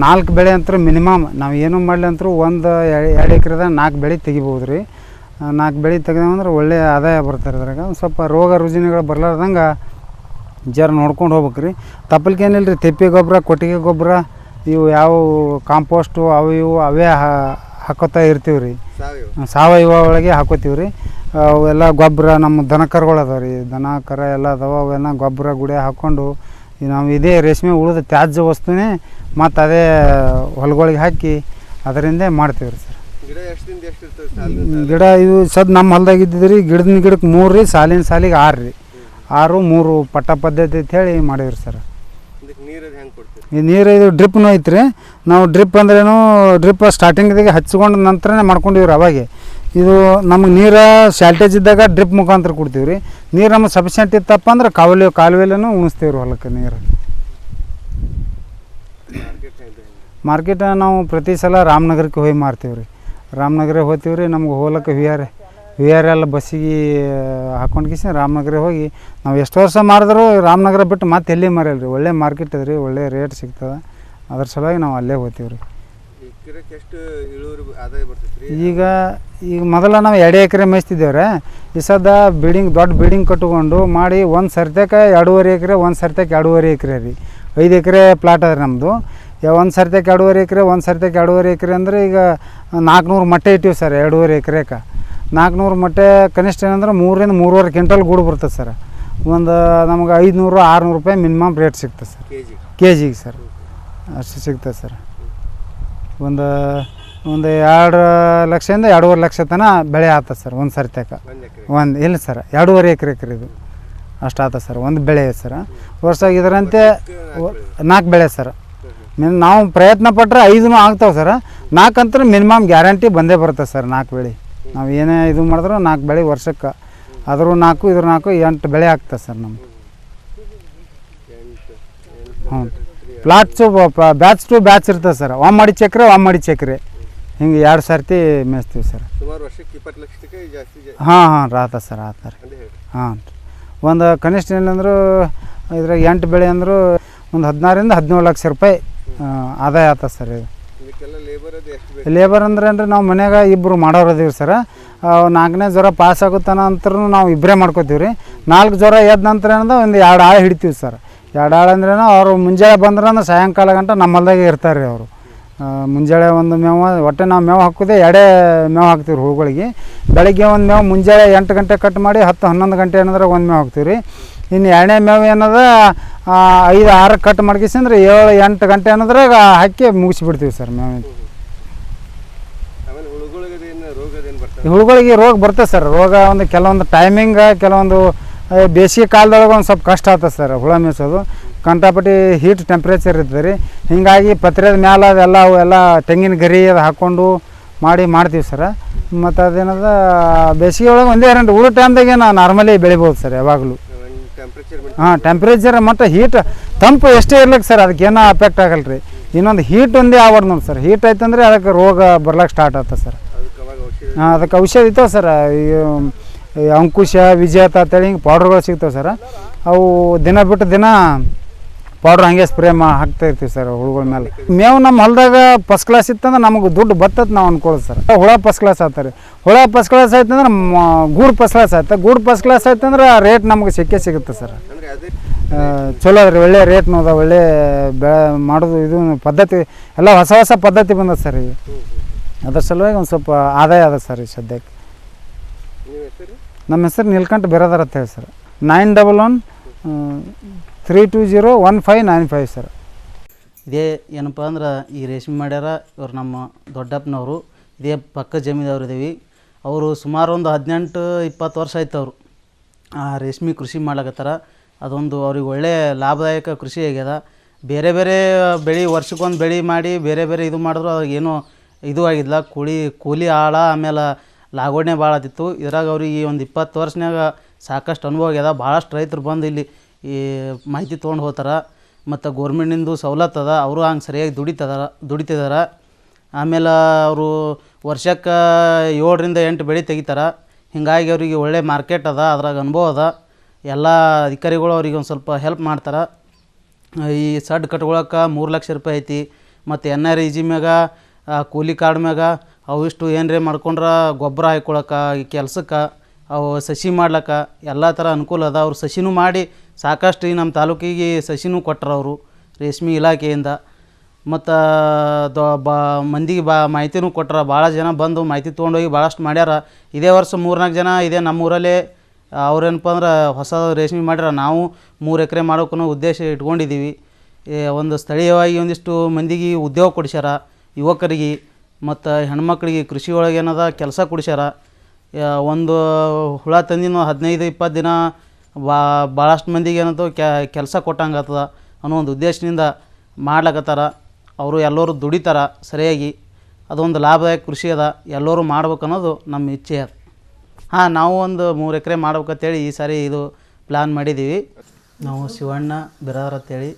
ನಾಲ್ಕು ಬೆಳೆ ಅಂತೂ ಮಿನಿಮಮ್ ನಾವು ಏನು ಮಾಡಲಿ ಅಂತರೂ ಒಂದು ಎರಡು ಎಕರೆದಾಗ ನಾಲ್ಕು ಬೆಳೆ ತೆಗಿಬೋದು ರೀ. ನಾಲ್ಕು ಬೆಳೆ ತೆಗೆದಂದ್ರೆ ಒಳ್ಳೆಯ ಆದಾಯ ಬರ್ತಾರೆ ಅದ್ರಾಗ ಒಂದ್ ಸ್ವಲ್ಪ ರೋಗ ರುಜಿನಗಳು ಬರಲಾರ್ದಂಗೆ ಜರ ನೋಡ್ಕೊಂಡು ಹೋಗ್ಬೇಕು ರೀ. ತಪ್ಪಲ್ಕೆ ಏನಿಲ್ಲ ರೀ ತಿಪ್ಪೆ ಗೊಬ್ಬರ ಕೊಟ್ಟಿಗೆ ಗೊಬ್ಬರ ಇವು ಯಾವ ಕಾಂಪೋಸ್ಟು ಅವು ಇವು ಅವೇ ಹಾ- ಹಾಕೋತಾ ಇರ್ತೀವಿ ರೀ. ಸಾವಯವ. ಒಳಗೆ ಹಾಕೋತೀವಿ ರೀ. ಅವೆಲ್ಲ ಗೊಬ್ಬರ ನಮ್ಮ ದನ ಕರುಗಳು ಅದಾವೆ ರೀ. ದನ ಕರ ಎಲ್ಲ ಅದಾವೆ ಅವೆಲ್ಲ ಗೊಬ್ಬರ ಗುಡಿ ಹಾಕ್ಕೊಂಡು ನಾವು ಇದೇ ರೇಷ್ಮೆ ಉಳಿದ ತ್ಯಾಜ್ಯ ವಸ್ತುನೇ ಮತ್ತು ಅದೇ ಹೊಲಗಳಿಗೆ ಹಾಕಿ ಅದರಿಂದ ಮಾಡ್ತೀವಿ ರೀ ಸರ್. ಗಿಡ ಇದು ಸದ್ ನಮ್ಮ ಹೊಲ್ದಾಗ ಇದ್ದಿದ್ದು ರೀ ಗಿಡದ ಗಿಡಕ್ಕೆ ಮೂರು ರೀ ಸಾಲಿನ ಸಾಲಿಗೆ ಆರು ರೀ. ಆರು ಮೂರು ಪಟ್ಟ ಪದ್ಧತಿ ಅಂತ ಹೇಳಿ ಮಾಡೀವಿ ಸರ್. ಈ ನೀರು ಇದು ಡ್ರಿಪ್ನು ಐತ್ರಿ. ನಾವು ಡ್ರಿಪ್ ಅಂದ್ರೇನು ಡ್ರಿಪ್ ಸ್ಟಾರ್ಟಿಂಗ್ದಾಗೆ ಹಚ್ಕೊಂಡು ನಂತರನೇ ಮಾಡ್ಕೊಂಡಿವ್ರಿ ಅವಾಗೆ. ಇದು ನಮಗೆ ನೀರು ಶಾರ್ಟೇಜ್ ಇದ್ದಾಗ ಡ್ರಿಪ್ ಮುಖಾಂತರ ಕೊಡ್ತೀವಿ ರೀ ನೀರು ನಮಗೆ ಸಫಿಷಿಯೆಂಟ್ ಇತ್ತಪ್ಪ ಅಂದ್ರೆ ಕಾವಲಿ ಕಾಲುವೆಲೂ ಉಣಿಸ್ತೀವಿ ರೀ ಹೊಲಕ್ಕೆ ನೀರು. ಮಾರ್ಕೆಟ್ ನಾವು ಪ್ರತಿ ಸಲ ರಾಮನಗರಕ್ಕೆ ಹೋಗಿ ಮಾರ್ತೀವಿ ರೀ ರಾಮನಗರ ಹೋಗ್ತೀವಿ ರೀ ನಮ್ಗೆ ಹೋಲಕ್ಕೆ V R V R L ಬಸ್ಸಿಗೆ ಹಾಕೊಂಡು ಕಿಸಿ ರಾಮನಗರ ಹೋಗಿ. ನಾವು ಎಷ್ಟು ವರ್ಷ ಮಾರಿದ್ರು ರಾಮನಗರ ಬಿಟ್ಟು ಮತ್ತೆ ಎಲ್ಲಿ ಮಾರಲ್ಲ ರೀ ಒಳ್ಳೆ ಮಾರ್ಕೆಟ್ ಅದ ರೀ ಒಳ್ಳೆ ರೇಟ್ ಸಿಗ್ತದೆ. ಅದ್ರ ಸಲುವಾಗಿ ನಾವು ಅಲ್ಲೇ ಹೋಗ್ತೀವಿ ರೀ ಎಕರೆಕ್ಕೆ ಎಷ್ಟು ಇಳುವರಿ ಆದಾಯ ಬರ್ತೈತೆ ಈಗ ಈಗ ಮೊದಲ ನಾವು ಎರಡು ಎಕರೆ ಮೇಯಿಸ್ತಿದ್ದೇವ್ರೆ. ರೀ ಈ ಸದ ಬಿಲ್ಡಿಂಗ್ ದೊಡ್ಡ ಬಿಲ್ಡಿಂಗ್ ಕಟ್ಟಿಕೊಂಡು ಮಾಡಿ ಒಂದು ಸರ್ತೆಕ ಎರಡೂವರೆ ಎಕರೆ ಒಂದು ಸರ್ತೆಕ ಎರಡೂವರೆ ಎಕರೆ ರೀ. ಐದು ಎಕರೆ ಪ್ಲಾಟ್ ಅದ ನಮ್ಮದು ಒಂದು ಸರ್ತೆಕ ಎರಡೂವರೆ ಎಕರೆ ಒಂದು ಸರ್ತೆಕ ಎರಡೂವರೆ ಎಕರೆ ಅಂದರೆ ಈಗ ನಾಲ್ಕುನೂರು ಮೊಟ್ಟೆ ಇಟ್ಟಿವಿ ಸರ್ ಎರಡೂವರೆ ಎಕರೆಕ. ನಾಲ್ಕುನೂರು ಮೊಟ್ಟೆ ಕನಿಷ್ಠ ಏನಂದ್ರೆ ಮೂರರಿಂದ ಮೂರುವರೆ ಕ್ವಿಂಟಲ್ ಗೂಡು ಬರ್ತದೆ ಸರ್. ಒಂದು ನಮ್ಗೆ ಐದುನೂರು ಆರುನೂರು ರೂಪಾಯಿ ಮಿನಿಮಮ್ ರೇಟ್ ಸಿಗ್ತದೆ ಸರ್. ಕೆ ಜಿ ಕೆ ಜಿಗೆ ಸರ್. ಅಷ್ಟು ಸಿಗ್ತದೆ ಸರ್. ಒಂದು ಒಂದು ಎರಡು ಲಕ್ಷದಿಂದ ಎರಡೂವರೆ ಲಕ್ಷ ತನಕ ಬೆಳೆ ಆತ ಸರ್ ಒಂದು ಸರ್ತ್ಯಾಕ ಒಂದು ಇಲ್ಲ ಸರ್ ಎರಡೂವರೆ ಎಕರೆ ಎಕರೆ ಇದು. ಅಷ್ಟು ಆತ ಸರ್ ಒಂದು ಬೆಳೆ ಸರ್. ವರ್ಷ ಇದರಂತೆ ನಾಲ್ಕು ಬೆಳೆ ಸರ್. ಮಿನ್ ನಾವು ಪ್ರಯತ್ನ ಪಟ್ಟರೆ ಐದೂ ಆಗ್ತಾವೆ ಸರ್. ನಾಲ್ಕು ಅಂತೂ ಮಿನಿಮಮ್ ಗ್ಯಾರಂಟಿ ಬಂದೇ ಬರುತ್ತೆ ಸರ್ ನಾಲ್ಕು ಬೆಳೆ. ನಾವು ಏನೇ ಇದು ಮಾಡಿದ್ರು ನಾಲ್ಕು ಬೆಳೆ ವರ್ಷಕ್ಕೆ. ಆದರೂ ನಾಲ್ಕು ಇದ್ರ ನಾಲ್ಕು ಎಂಟು ಬೆಳೆ ಆಗ್ತದೆ ಸರ್ ನಮ್ಗೆ ಹ್ಞೂ ಪ್ಲಾಟ್ಸು ಬ್ಯಾಚ್ ಟು ಬ್ಯಾಚ್ ಇರ್ತದೆ ಸರ್ ವಾಮ್ ಮಾಡಿ ಚಕ್ರೆ ವಾಮ್ ಮಾಡಿ ಚಕ್ರೆ ಹಿಂಗೆ ಎರಡು ಸರ್ತಿ ಮೇಯಿಸ್ತೀವಿ ಸರ್ ಸುಮಾರು ವರ್ಷಕ್ಕೆ ಇಪ್ಪತ್ತು ಲಕ್ಷಕ್ಕೆ ಜಾಸ್ತಿ ಜಾ- ಹಾಂ ಹಾಂ ರಾತ ಸರ್ ಆತ ರೀ. ಹಾಂ ಒಂದು ಕನಿಷ್ಠ ಏನಂದ್ರು ಇದ್ರಾಗ ಎಂಟು ಬೆಳೆ ಅಂದರೂ ಒಂದು ಹದಿನಾರರಿಂದ ಹದಿನೇಳು ಲಕ್ಷ ರೂಪಾಯಿ ಆದಾಯ ಆತ ಸರ್ ಇದು. ಲೇಬರ್ ಅಂದ್ರೆ ಅಂದ್ರೆ ನಾವು ಮನ್ಯಾಗ ಇಬ್ಬರು ಮಾಡೋರು ಅದೀವಿ ಸರ್ ನಾಲ್ಕನೇ ಜ್ವರ ಪಾಸ್ ಆಗುತ್ತಾನ ಅಂತರೂ ನಾವು ಇಬ್ಬರೇ ಮಾಡ್ಕೋತೀವಿ ರೀ ನಾಲ್ಕು ಜ್ವರ ಎದ್ದ ನಂತರ ಏನದ ಒಂದು ಎರಡು ಆಳು ಹಿಡಿತೀವಿ ಸರ್ ಅಂದ್ರೇನು ಅವರು ಮುಂಜಾನೆ ಬಂದ್ರೆ ಅಂದ್ರೆ ಸಾಯಂಕಾಲ ಗಂಟ ನಮ್ಮಲ್ದಾಗೆ ಇರ್ತಾರೆ ರೀ ಅವರು. ಮುಂಜಾನೆ ಒಂದು ಮೇವು ಒಟ್ಟೆ ನಾವು ಮೇವು ಹಾಕೋದೇ ಎಡೆ ಮೇವು ಹಾಕ್ತೀವಿ ರೀ ಹೂಗಳಿಗೆ. ಬೆಳಗ್ಗೆ ಒಂದು ಮೇವು ಮುಂಜಾನೆ ಎಂಟು ಗಂಟೆ ಕಟ್ ಮಾಡಿ ಹತ್ತು ಹನ್ನೊಂದು ಗಂಟೆ ಏನಂದ್ರೆ ಒಂದು ಮೇವು ಹಾಕ್ತೀವಿ ರೀ. ಇನ್ನು ಎರಡನೇ ಮೇವು ಏನದ ಐದು ಆರು ಕಟ್ ಮಾಡ್ಕಿಸಂದ್ರೆ ಏಳು ಎಂಟು ಗಂಟೆ ಅನ್ನೋದ್ರಾಗ ಹಾಕಿ ಮುಗಿಸಿಬಿಡ್ತೀವಿ ಸರ್ ಮೇವು. ಹುಳುಗಳಿಗೆ ರೋಗ ಬರ್ತದೆ ಸರ್. ರೋಗ ಒಂದು ಕೆಲವೊಂದು ಟೈಮಿಂಗ್ ಕೆಲವೊಂದು ಅದೇ ಬೇಸಿಗೆ ಕಾಲದೊಳಗೆ ಒಂದು ಸ್ವಲ್ಪ ಕಷ್ಟ ಆಗ್ತದೆ ಸರ್ ಹುಳ ಮೇಯಿಸೋದು. ಕಂಟಾಪಟ್ಟಿ ಹೀಟ್ ಟೆಂಪ್ರೇಚರ್ ಇರ್ತದೆ ರೀ. ಹೀಗಾಗಿ ಪತ್ರದ ಮ್ಯಾಲೆ ಅದೆಲ್ಲ ಅವೆಲ್ಲ ತೆಂಗಿನ ಗರಿ ಅದು ಹಾಕ್ಕೊಂಡು ಮಾಡಿ ಮಾಡ್ತೀವಿ ಸರ್. ಮತ್ತು ಅದೇನದ ಬೇಸಿಗೆ ಒಳಗೆ ಒಂದೇ ಎರಡು ಊಟ ಟೈಮ್ದಾಗೆ ನಾವು ನಾರ್ಮಲಿ ಬೆಳಿಬೋದು ಸರ್ ಯಾವಾಗಲೂ. ಹಾಂ ಟೆಂಪ್ರೇಚರ್ ಮತ್ತು ಹೀಟ್ ತಂಪು ಎಷ್ಟೇ ಇರ್ಲಿಕ್ಕೆ ಸರ್ ಅದಕ್ಕೇನೋ ಅಫೆಕ್ಟ್ ಆಗಲ್ಲ ರೀ. ಇನ್ನೊಂದು ಹೀಟ್ ಒಂದೇ ಆಗ್ಬಾರ್ದು ನೋಡಿ ಸರ್. ಹೀಟ್ ಆಯ್ತಂದ್ರೆ ಅದಕ್ಕೆ ರೋಗ ಬರ್ಲಕ್ಕೆ ಸ್ಟಾರ್ಟ್ ಆಗ್ತದೆ ಸರ್. ಅದಕ್ಕೆ ಅವಾಗ ಔಷಧಿ ಹಾಂ ಅದಕ್ಕೆ ಔಷಧ ಇತ್ತು ಸರ್. ಅಂಕುಶ ವಿಜೇತ ಅಂತೇಳಿ ಹಿಂಗೆ ಪೌಡ್ರ್ಗಳು ಸಿಗ್ತವೆ ಸರ್. ಅವು ದಿನ ಬಿಟ್ಟು ದಿನ ಪೌಡ್ರ್ ಹಂಗೆ ಸ್ಪ್ರೇ ಮಾ ಹಾಕ್ತಾ ಇರ್ತೀವಿ ಸರ್ ಹುಳುಗಳ ಮೇಲೆ. ಮೇವು ನಮ್ಮ ಹೊಲದಾಗ ಫಸ್ಟ್ ಕ್ಲಾಸ್ ಇತ್ತಂದ್ರೆ ನಮಗೆ ದುಡ್ಡು ಬರ್ತದೆ ನಾವು ಅನ್ಕೊಳ್ಳೋದು ಸರ್. ಹುಳ ಫಸ್ಟ್ ಕ್ಲಾಸ್ ಆಗ್ತಾರೆ ಹುಳ ಫಸ್ಟ್ ಕ್ಲಾಸ್ ಆಯ್ತಂದ್ರೆ ಗೂಡು ಫಸ್ಟ್ ಕ್ಲಾಸ್ ಆಯ್ತು. ಗೂಡು ಫಸ್ಟ್ ಕ್ಲಾಸ್ ಆಯ್ತಂದ್ರೆ ರೇಟ್ ನಮಗೆ ಸಿಕ್ಕೇ ಸಿಗುತ್ತೆ ಸರ್. ಚಲೋ ಅದ್ರಿ, ಒಳ್ಳೆ ರೇಟ್ ಅದ ಒಳ್ಳೆ ಬೆಳೆ ಮಾಡೋದು ಇದು ಪದ್ಧತಿ, ಎಲ್ಲ ಹೊಸ ಹೊಸ ಪದ್ಧತಿ ಬಂದದ ಸರ್ ಈಗ ಅದ್ರ ಸಲುವಾಗಿ ಒಂದು ಸ್ವಲ್ಪ ಆದಾಯ ಅದ ಸರ್ ಈ ಸದ್ಯಕ್ಕೆ. ನಮ್ಮ ಹೆಸರು ನೀಲ್ಕಂಠ ಬಿರಾದರ್ ಅಂತ ಹೇಳಿ sir nine double one three two zero one five nine five sir. ಇದೇ ಏನಪ್ಪ ಅಂದ್ರೆ ಈ ರೇಷ್ಮೆ ಮಾಡ್ಯಾರ ಇವ್ರು ನಮ್ಮ ದೊಡ್ಡಪ್ಪನವರು. ಇದೇ ಪಕ್ಕ ಜಮೀನವ್ರು ಇದ್ದೀವಿ ಅವರು ಸುಮಾರು ಒಂದು ಹದಿನೆಂಟು ಇಪ್ಪತ್ತು ವರ್ಷ ಆಯ್ತು ಅವರು. ಆ ರೇಷ್ಮೆ ಕೃಷಿ ಮಾಡ್ಲಕತ್ತಾರ. ಅದೊಂದು ಅವ್ರಿಗೆ ಒಳ್ಳೆಯ ಲಾಭದಾಯಕ ಕೃಷಿ ಆಗ್ಯದ. ಬೇರೆ ಬೇರೆ ಬೆಳೆ ವರ್ಷಕ್ಕೊಂದು ಬೆಳೆ ಮಾಡಿ ಬೇರೆ ಬೇರೆ ಇದು ಮಾಡಿದ್ರು ಅವ್ರಿಗೆ ಏನೂ ಇದು ಆಗಿದ್ಲ ಕೂಲಿ ಕೂಲಿ ಆಳ ಆಮೇಲೆ ಲಾಗೋಣೆ ಭಾಳ ಆತಿತ್ತು. ಇದ್ರಾಗ ಅವ್ರಿಗೆ ಈ ಒಂದು ಇಪ್ಪತ್ತು ವರ್ಷನ್ಯಾಗ ಸಾಕಷ್ಟು ಅನುಭವ ಆಗ್ಯದ. ಭಾಳಷ್ಟು ರೈತರು ಬಂದು ಇಲ್ಲಿ ಈ ಮಾಹಿತಿ ತೊಗೊಂಡು ಹೋಗ್ತಾರೆ ಮತ್ತು ಗೌರ್ಮೆಂಟಿಂದು ಸವಲತ್ತು ಅದ. ಅವರು ಹಂಗೆ ಸರಿಯಾಗಿ ದುಡಿತದಾರ, ದುಡಿತಿದಾರ. ಆಮೇಲೆ ಅವರು ವರ್ಷಕ್ಕೆ ಏಳರಿಂದ ಎಂಟು ಬೆಳೆ ತೆಗಿತಾರೆ. ಹೀಗಾಗಿ ಅವರಿಗೆ ಒಳ್ಳೆ ಮಾರ್ಕೆಟ್ ಅದ. ಅದ್ರಾಗ ಅನುಭವ ಅದ. ಎಲ್ಲ ಅಧಿಕಾರಿಗಳು ಅವ್ರಿಗೆ ಒಂದು ಸ್ವಲ್ಪ ಹೆಲ್ಪ್ ಮಾಡ್ತಾರೆ. ಈ ಸಡ್ ಕಟ್ಕೊಳಕ್ಕೆ ಮೂರು ಲಕ್ಷ ರೂಪಾಯಿ ಐತಿ. ಮತ್ತು ಎನ್ ಆರ್ ಇ ಜಿ ಮ್ಯಾಗ ಕೂಲಿ ಕಾರ್ಡ್ ಮ್ಯಾಗ ಅವು ಇಷ್ಟು ಏನರೇ ಮಾಡ್ಕೊಂಡ್ರೆ ಗೊಬ್ಬರ ಹಾಕ್ಕೊಳಕ್ಕೆ ಈ ಕೆಲ್ಸಕ್ಕೆ, ಅವು ಸಸಿ ಮಾಡ್ಲಿಕ್ಕೆ ಎಲ್ಲ ಥರ ಅನುಕೂಲ ಅದ ಅವ್ರು ಸಸಿನೂ ಮಾಡಿ ಸಾಕಷ್ಟು ನಮ್ಮ ತಾಲೂಕಿಗೆ ಸಸಿನೂ ಕೊಟ್ರು ಅವರು ರೇಷ್ಮೆ ಇಲಾಖೆಯಿಂದ. ಮತ್ತು, ದೊ, ಬಾ, ಮಂದಿಗೆ ಬಾ, ಮಾಹಿತಿನೂ ಕೊಟ್ರ. ಭಾಳ ಜನ ಬಂದು ಮಾಹಿತಿ ತೊಗೊಂಡೋಗಿ ಭಾಳಷ್ಟು ಮಾಡ್ಯಾರ. ಇದೇ ವರ್ಷ ಮೂರ್ನಾಲ್ಕು ಜನ ಇದೇ ನಮ್ಮೂರಲ್ಲೇ, ಅವ್ರೇನಪ್ಪ ಅಂದ್ರೆ ಹೊಸ ರೇಷ್ಮೆ ಮಾಡ್ಯಾರ. ನಾವು ಮೂರು ಎಕರೆ ಮಾಡೋಕ್ಕೂ ಉದ್ದೇಶ ಇಟ್ಕೊಂಡಿದ್ದೀವಿ ಒಂದು ಸ್ಥಳೀಯವಾಗಿ ಒಂದಿಷ್ಟು ಮಂದಿಗೆ ಉದ್ಯೋಗ ಕೊಡಿಸ್ಯಾರ, ಯುವಕರಿಗೆ. ಮತ್ತು ಹೆಣ್ಮಕ್ಳಿಗೆ ಕೃಷಿ ಒಳಗೆ ಏನದ ಕೆಲಸ ಕೊಡಿಸ್ಯಾರ. ಒಂದು ಹುಳ ತಂದಿನ ಹದಿನೈದು, ಇಪ್ಪತ್ತು ದಿನ ಬಾ ಭಾಳಷ್ಟು ಮಂದಿಗೆ ಏನಂತ ಕೆಲಸ ಕೊಟ್ಟಂಗೆ ಆಗ್ತದ ಅನ್ನೋ ಒಂದು ಉದ್ದೇಶದಿಂದ ಮಾಡ್ಲಕತ್ತಾರ. ಅವರು ಎಲ್ಲರೂ ದುಡಿತಾರ ಸರಿಯಾಗಿ. ಅದೊಂದು ಲಾಭದಾಯಕ ಕೃಷಿ ಅದ. ಎಲ್ಲರೂ ಮಾಡ್ಬೇಕು ಅನ್ನೋದು ನಮ್ಮ ಇಚ್ಛೆ ಅದ. ಹಾಂ, ನಾವು ಒಂದು ಮೂರು ಎಕರೆ ಮಾಡ್ಬೇಕಂತೇಳಿ ಈ ಸಾರಿ ಇದು ಪ್ಲ್ಯಾನ್ ಮಾಡಿದ್ದೀವಿ ನಾವು ಶಿವಣ್ಣ ಬಿರಾದರ್ ಅಂತೇಳಿ